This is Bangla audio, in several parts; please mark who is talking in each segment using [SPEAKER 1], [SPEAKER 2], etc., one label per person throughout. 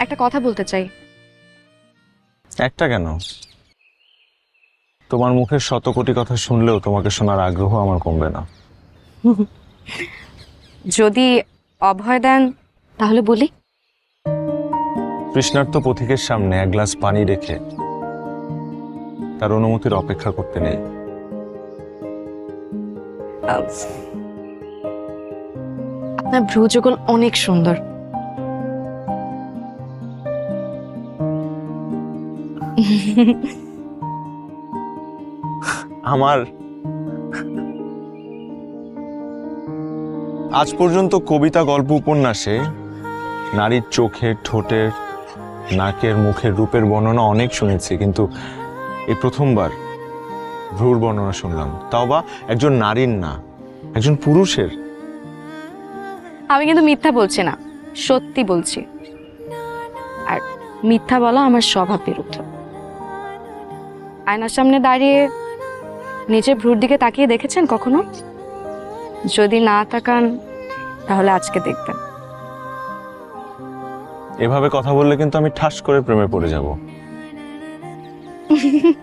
[SPEAKER 1] একটা কথা বলতে চাই।
[SPEAKER 2] একটা কেন? তোমার মুখের শত কোটি কথা শুনলেও তোমাকে শোনার আগ্রহ আমার কমবে না।
[SPEAKER 1] যদি অভয় দেন তাহলে বলি।
[SPEAKER 2] কৃষ্ণার্ত পথিকের সামনে এক গ্লাস পানি রেখে তার অনুমতির অপেক্ষা করতে নেই।
[SPEAKER 1] আপনার ভ্রুযুগল অনেক সুন্দর।
[SPEAKER 2] আমার আজ পর্যন্ত কবিতা, গল্প, উপন্যাসে নারীর চোখের ঠোঁটের, নাকের, মুখের রূপের বর্ণনা অনেক শুনেছি, কিন্তু এই প্রথমবার ভ্রুর বর্ণনা শুনলাম। তাও বা একজন নারীর না, একজন পুরুষের।
[SPEAKER 1] আমি কিন্তু মিথ্যা বলছি না, সত্যি বলছি। আর মিথ্যা বলা আমার স্বভাব বিরুদ্ধ আয়নার সামনে দাঁড়িয়ে নিজের ভ্রুর দিকে তাকিয়ে দেখেছেন কখনো? যদি না তাকান তাহলে আজকে দেখবেন।
[SPEAKER 2] এভাবে কথা বললে কিন্তু আমি ঠাস করে প্রেমে পড়ে যাব।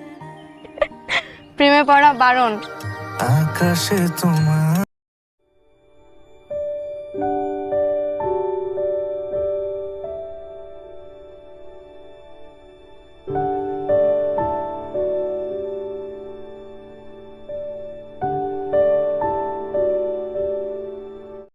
[SPEAKER 1] প্রেমে পড়া বারণ।
[SPEAKER 3] আকাশে তোমার